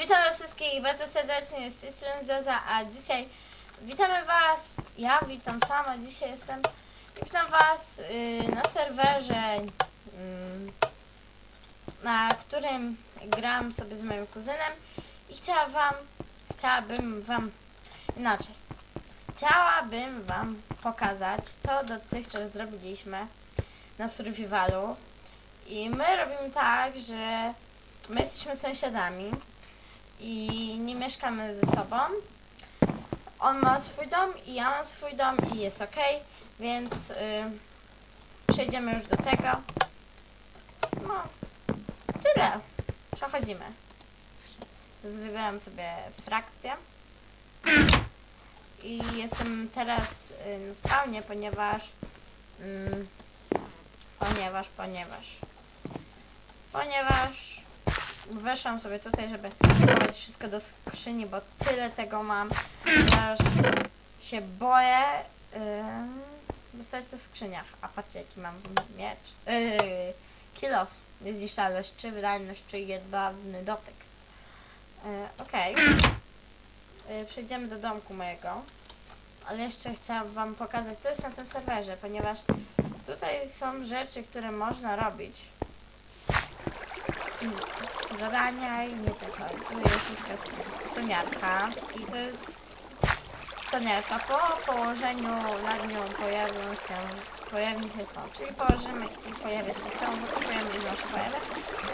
Witam wszystkich bardzo serdecznie, z tej strony Zaza, a dzisiaj witamy Was, ja witam sama, dzisiaj jestem witam Was y, na serwerze, mm, na którym gram sobie z moim kuzynem i chciałam Wam, chciałabym Wam, inaczej, chciałabym Wam pokazać, co dotychczas zrobiliśmy na survivalu. I my robimy tak, że my jesteśmy sąsiadami i nie mieszkamy ze sobą. On ma swój dom i ja mam swój dom i jest ok, więc y, przejdziemy już do tego. No, tyle. Przechodzimy. Wybieram sobie frakcję. I jestem teraz y, na spawnie, ponieważ mm, ponieważ, ponieważ ponieważ weszłam sobie tutaj, żeby schować wszystko do skrzyni, bo tyle tego mam, aż się boję ym, dostać to w skrzyniach. A patrzcie jaki mam miecz. Yy, kill off. Niezniszczalność, czy wydajność, czy jedwabny dotyk. Yy, Okej. Yy, przejdziemy do domku mojego. Ale jeszcze chciałam wam pokazać, co jest na tym serwerze, ponieważ tutaj są rzeczy, które można robić zadania i nie tylko. Tu jest na przykład stoniarka i to jest stoniarka. Po położeniu nad nią pojawią się, pojawi się stąd, czyli położymy i pojawia się stąd, wykonujemy i się pojawia.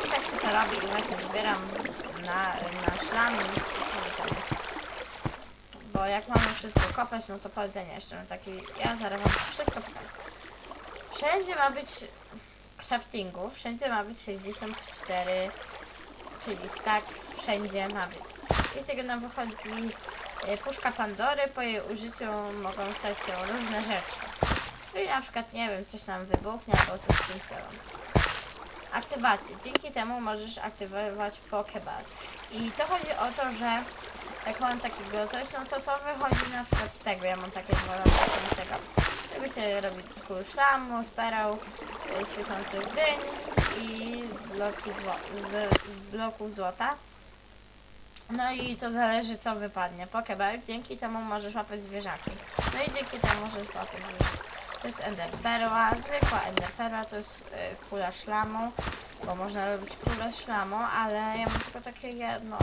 I tak się to robi i właśnie zbieram na, na szlamy. Bo jak mamy wszystko kopać, no to powiedzenia jeszcze no taki, ja zaraz wszystko pokażę. Wszędzie ma być craftingu, wszędzie ma być 64, czyli stack, wszędzie ma być. I z tego nam wychodzi e, puszka Pandory, po jej użyciu mogą stać się różne rzeczy. Czyli na przykład, nie wiem, coś nam wybuchnie albo coś w tym stylu. Aktywacja. Dzięki temu możesz aktywować Pokeball. I to chodzi o to, że jak mam takiego coś, no to to wychodzi na przykład z tego. Ja mam takie dwa z tego. Tego się robi kul szlamu, z pereł, y, świecących dyń i bloki zło- z, z bloków złota. No i to zależy co wypadnie. Pokeball, dzięki temu możesz łapać zwierzaki. No i dzięki temu możesz łapać zwierzaki. To jest ender perła, zwykła ender perła to jest y, kula szlamu, bo można robić kulę szlamu, ale ja mam tylko takie jedno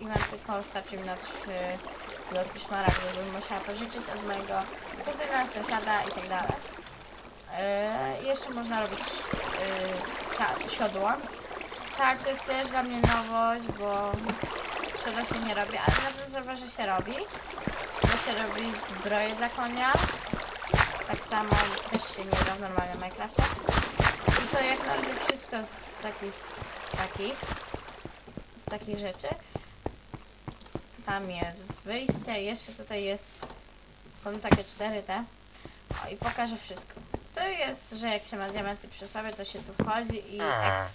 i mam tylko, starczy mi na trzy bloki szmaragdu, bym musiała pożyczyć od mojego kuzyna, sąsiada i tak dalej. Yy, jeszcze można robić yy. Tak, to jest też dla mnie nowość, bo siodła się nie robi, ale na tym serwerze się robi. Da się robić zbroje dla konia. Tak samo też się nie da w normalnym Minecrafcie. I to jak na razie wszystko z takich, takich, z takich rzeczy. Tam jest wyjście, jeszcze tutaj jest, są takie cztery te. O, i pokażę wszystko. To jest, że jak się ma diamenty przy sobie, to się tu wchodzi i eks.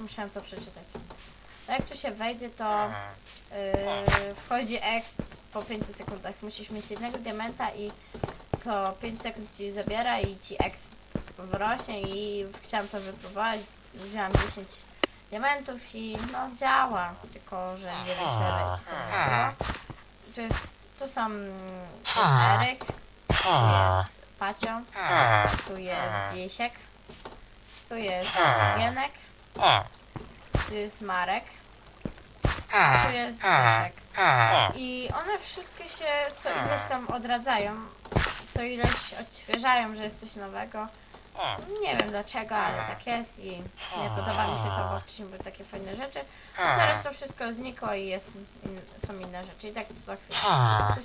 Musiałam to przeczytać. No jak tu się wejdzie, to yy, wchodzi exp po 5 sekundach. Musisz mieć jednego diamenta i co 5 sekund ci zabiera i ci exp wrośnie i chciałam to wypróbować. Wzięłam 10 diamentów i no działa, tylko że nie wiem level to nie było. To, jest, to są Eryk, tu jest Pacio, tu jest Wiesiek, tu jest Gienek, tu jest Marek, tu jest Zbyszek. I one wszystkie się co ileś tam odradzają, co ileś odświeżają, że jest coś nowego. Nie wiem dlaczego, ale tak jest i nie podoba mi się to, bo wcześniej były takie fajne rzeczy. A teraz to wszystko znikło i jest, in, są inne rzeczy. I tak co chwilę. Coś,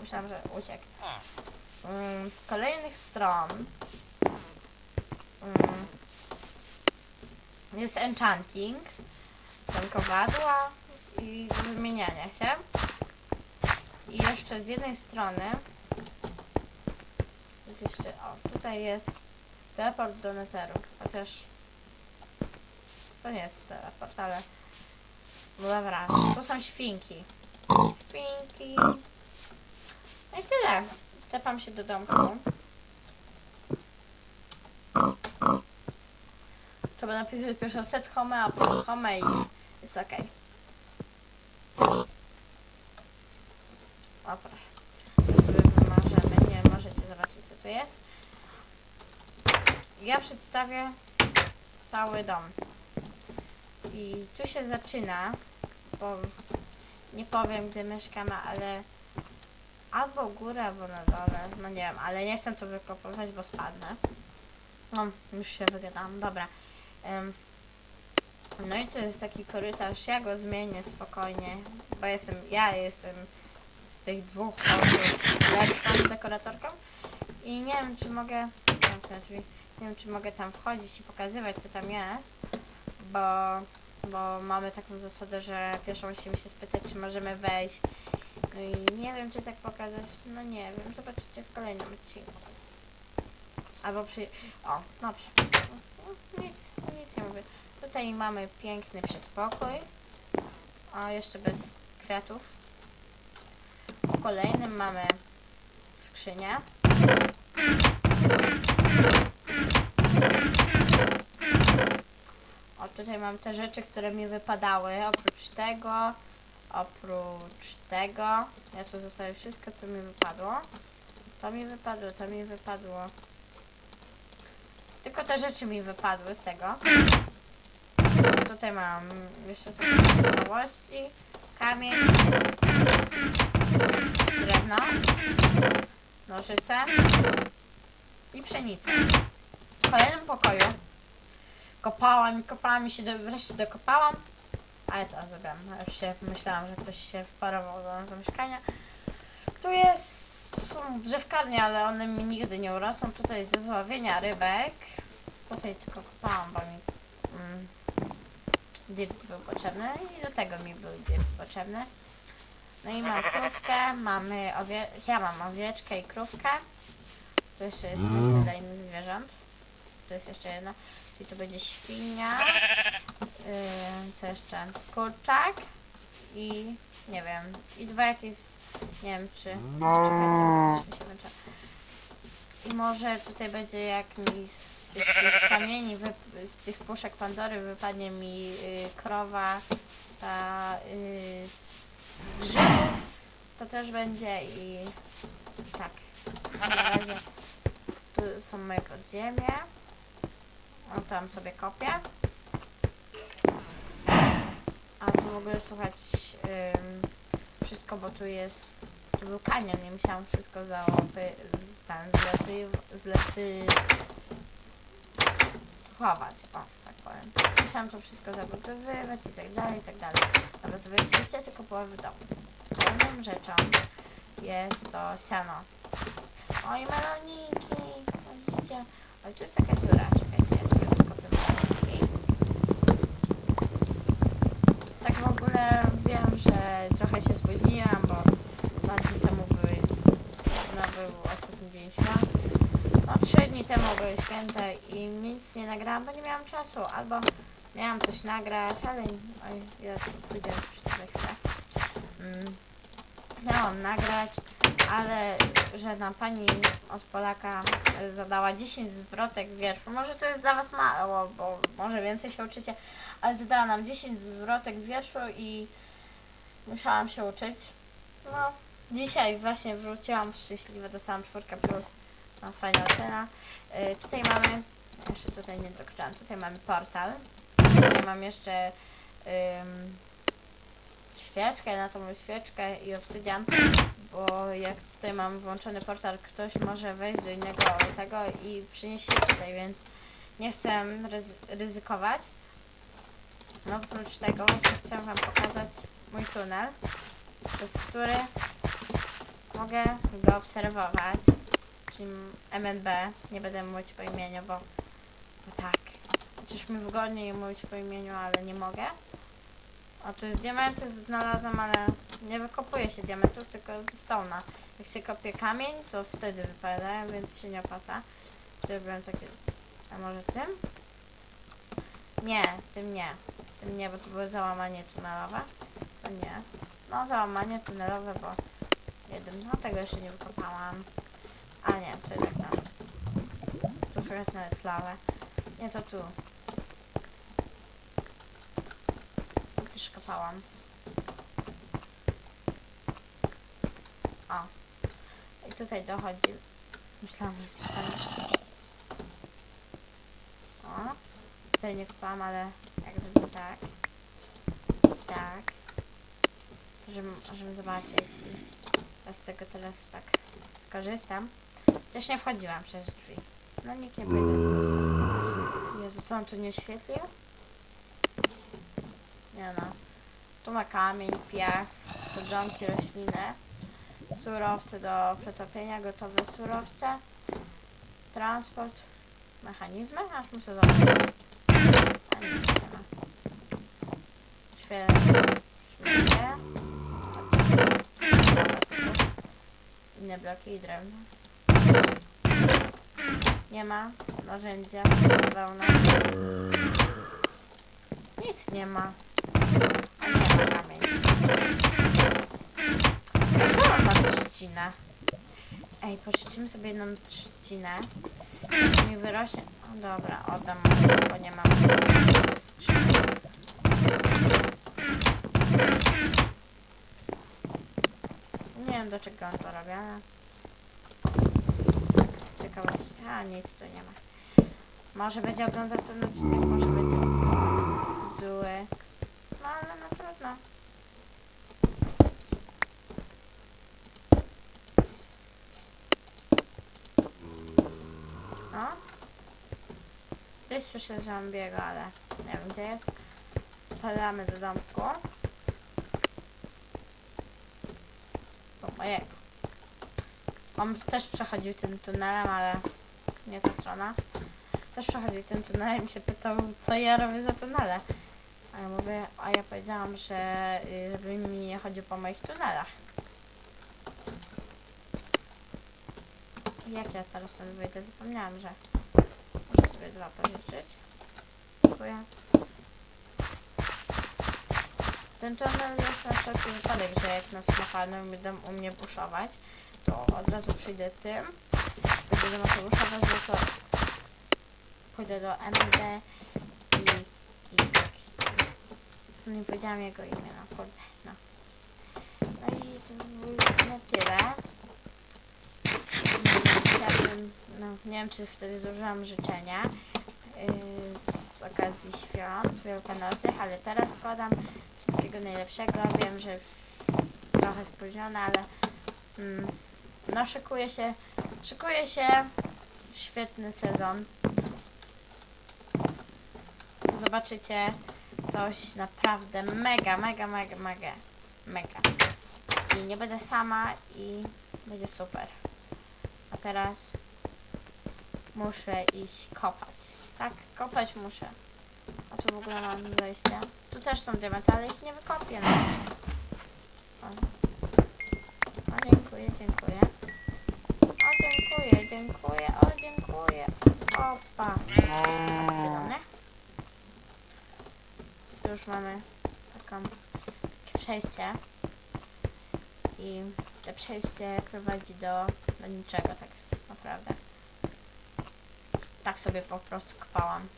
myślałam, że uciekł. Mm, z kolejnych stron mm, jest enchanting, są kowadła i wymieniania się. I jeszcze z jednej strony jest jeszcze, o tutaj jest teleport do Netheru, chociaż to nie jest teleport, ale no dobra, tu są świnki. Świnki. No i tyle. Tepam się do domku. chyba napisać pierwszą set home, a potem home i jest okej. Dobra. To sobie wymarzymy. Nie możecie zobaczyć co tu jest. Ja przedstawię cały dom. I tu się zaczyna, bo nie powiem gdzie mieszkamy, ale albo u góry, albo na dole. No nie wiem, ale nie chcę tu wykopywać, bo spadnę. No, już się wygadałam. Dobra. No i to jest taki korytarz. Ja go zmienię spokojnie, bo jestem, ja jestem z tych dwóch osób lepszą dekoratorką. I nie wiem, czy mogę. Nie wiem, czy mogę tam wchodzić i pokazywać, co tam jest, bo, bo mamy taką zasadę, że pierwszą musimy się spytać, czy możemy wejść. No i nie wiem, czy tak pokazać. No nie wiem, zobaczycie w kolejnym odcinku. Albo przy... O, dobrze. Nic, nic nie mówię. Tutaj mamy piękny przedpokój. O, jeszcze bez kwiatów. W kolejnym mamy skrzynię. Tutaj mam te rzeczy, które mi wypadały. Oprócz tego, oprócz tego, ja tu zostawię wszystko, co mi wypadło. To mi wypadło, to mi wypadło. Tylko te rzeczy mi wypadły z tego. Tutaj mam jeszcze sobie całości, kamień, drewno, nożyce i pszenicę. W kolejnym pokoju kopałam i kopałam i się do, wreszcie dokopałam. Ale to zabrałam. Ja Już się myślałam, że ktoś się wparował do nas do mieszkania. Tu jest są drzewkarnie, ale one mi nigdy nie urosną. Tutaj jest do złowienia rybek. Tutaj tylko kopałam, bo mi mm, dirt był potrzebny i do tego mi był dirt potrzebny. No i mam krówkę, mamy owie... ja mam owieczkę i krówkę. To jeszcze jest miejsce dla innych zwierząt. To jest jeszcze jedno. Czyli to będzie świnia. Yy, co jeszcze? Kurczak. I nie wiem. I dwa jakieś. Nie wiem czy. Czekajcie, bo coś mi się włącza. I może tutaj będzie jak mi z tych, tych kamieni, wy, z tych puszek Pandory wypadnie mi y, krowa, ta y, z grzybów. To też będzie i tak. Na razie tu są moje podziemie. O, tam sobie kopię. A tu ogóle słuchać wszystko, bo tu jest, tu był i musiałam wszystko załapy, tam chować, o, tak powiem. Musiałam to wszystko zagotowywać i tak dalej, i tak dalej. Dobra, sobie oczywiście tylko połowy domu. Kolejną rzeczą jest to siano. Oj, meloniki, widzicie? Oj, tu jest taka dziura, czekajcie, ja sobie wykopię meloniki. Tak w ogóle wiem, że trochę się spóźniłam, bo dwa dni temu były, no był ostatni dzień świąt. No trzy dni temu były święta i nic nie nagrałam, bo nie miałam czasu, albo miałam coś nagrać, ale oj, ja powiedziałam przez chwilę. Mm. Miałam nagrać, ale że nam pani od Polaka zadała 10 zwrotek wierszu. Może to jest dla was mało, bo może więcej się uczycie, ale zadała nam 10 zwrotek wierszu i musiałam się uczyć. No, dzisiaj właśnie wróciłam szczęśliwa, dostałam czwórkę plus, no fajna ocena. Y, tutaj mamy, jeszcze tutaj nie dokończyłam, tutaj mamy portal. Tutaj mam jeszcze świeczkę, na tą świeczkę i obsydian, bo jak tutaj mam włączony portal, ktoś może wejść do innego tego i przynieść się tutaj, więc nie chcę ryzy- ryzykować. No oprócz tego właśnie chciałam wam pokazać mój tunel, przez który mogę go obserwować, czyli MNB, nie będę mówić po imieniu, bo, bo tak, chociaż mi wygodniej mówić po imieniu, ale nie mogę. O, tu jest diamenty znalazłam, ale nie wykopuje się diamentów, tylko ze stona. Jak się kopie kamień, to wtedy wypadają, więc się nie opłaca. Zrobiłem takie... A może tym? Nie, tym nie. Tym nie, bo to było załamanie tunelowe. To nie. No, załamanie tunelowe, bo jeden. No, tego jeszcze nie wykopałam. A nie, to jednak tam. Tu słychać nawet plawę. Nie, to tu. też kopałam. O. I tutaj dochodzi. Myślałam, że coś tam jest. O. Tutaj nie kopałam, ale jak zrobię tak. Tak. Żeby, żeby zobaczyć. I z tego teraz tak skorzystam. Też nie wchodziłam przez drzwi. No nikt nie będzie. Jezu, co on tu nie oświetlił? Nie no. Tu ma kamień, piach, sadzonki rośliny, surowce do przetopienia, gotowe surowce, transport, mechanizmy? Aż muszę zobaczyć. Nie ma. Świetnie. Inne bloki i drewno. Nie ma narzędzia. Nic nie ma. Nie ma kamień. On ma trzcinę? Ej, pożyczymy sobie jedną trzcinę. Mi wyrośnie... O, dobra, oddam, bo nie mam. Nie wiem do czego on to robi, ale... Ciekawość. A, nic tu nie ma. Może będzie oglądał ten odcinek, może będzie zły. No ale no trudno. No. Gdzieś słyszę zombiego, ale nie wiem gdzie jest. Spadamy do domku. Do mojego. On też przechodził tym tunelem, ale nie ta strona. Też przechodził tym tunelem i się pytał, co ja robię za tunele. A ja mówię, a ja powiedziałam, że żeby mi nie chodził po moich tunelach. Jak ja teraz sobie wyjdę? Zapomniałam, że muszę sobie dwa pożyczyć. Dziękuję. Ten tunel jest na wszelki wypadek, że jak nas napadną będą u mnie buszować, to od razu przyjdę tym. Będę do Mateusza wezmę, to pójdę do MD i, i tak. Nie powiedziałam jego imię, no kurde, no. No i to było na tyle. Chciałabym, no nie wiem czy wtedy zużyłam życzenia yy, z okazji świąt wielkanocnych, ale teraz składam wszystkiego najlepszego. Wiem, że trochę spóźnione, ale mm, no szykuje się, szykuje się świetny sezon. Zobaczycie coś naprawdę mega, mega, mega, mega, mega. I nie będę sama i będzie super. A teraz muszę iść kopać. Tak, kopać muszę. A tu w ogóle mam wejście. Tu też są diamenty, ale ich nie wykopię. No. O. o, dziękuję, dziękuję. O, dziękuję, dziękuję, o, dziękuję. Tu już mamy taką przejście. I to przejście prowadzi do, do niczego, tak naprawdę. Tak sobie po prostu kopałam.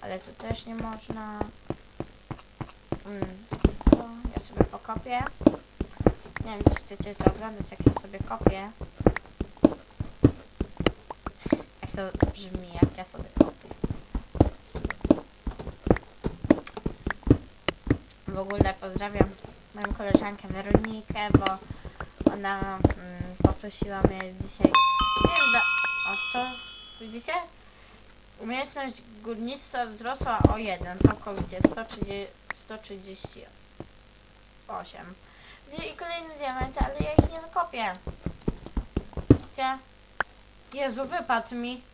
Ale tu też nie można. Mm, ja sobie pokopię. Nie wiem, czy chcecie to oglądać, jak ja sobie kopię. To brzmi, jak ja sobie kopię. W ogóle pozdrawiam moją koleżankę Weronikę, bo ona mm, poprosiła mnie dzisiaj. Nie wiem, za... o 100, widzicie? Umiejętność górnictwa wzrosła o 1 całkowicie, 130, 138. Gdzie i kolejne diamenty, ale ja ich nie wykopię. Gdzie? Jezu, wypadł mi.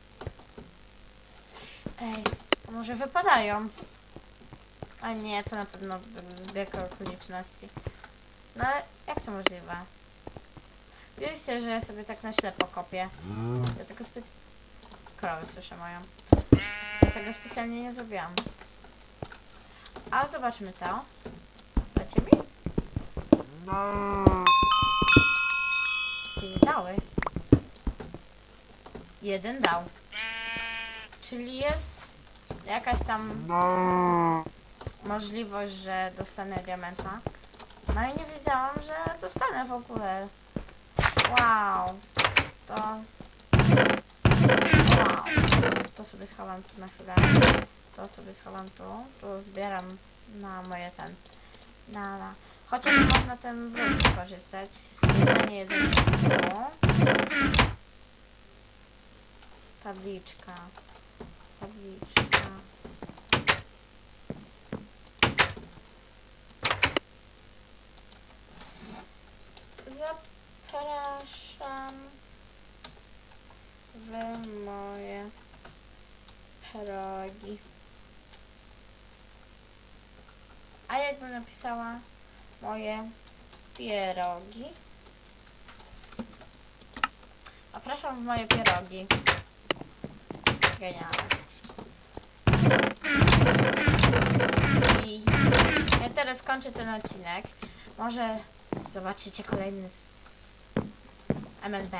Ej, może wypadają? A nie, to na pewno zbieg okoliczności. No ale jak to możliwe? Wiecie, że ja sobie tak na ślepo kopię. Ja tego specjalnie... Krowy słyszę moją. Ja tego specjalnie nie zrobiłam. Ale zobaczmy to. Dacie mi? Nie dały. Jeden dał. Czyli jest jakaś tam możliwość, że dostanę diamenta. No i nie wiedziałam, że dostanę w ogóle. Wow. To... Wow. To sobie schowam tu na chwilę. To sobie schowam tu. Tu zbieram na moje ten... Na, na. Chociaż można ten brud wykorzystać. Jedzenie, jedzenie tu. Tabliczka. Tabliczka. Zapraszam w moje progi. A jakbym napisała moje pierogi? Zapraszam w moje pierogi. Genialne. Kończę ten odcinek. Może zobaczycie kolejny z MLB.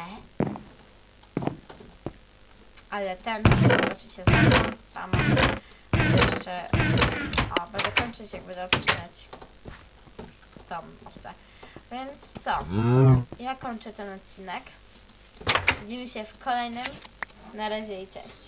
Ale ten zobaczycie sama. sama. Jeszcze... O, będę kończyć jak będę odcinać tą owcę. Więc co? Ja kończę ten odcinek. Widzimy się w kolejnym. Na razie i cześć.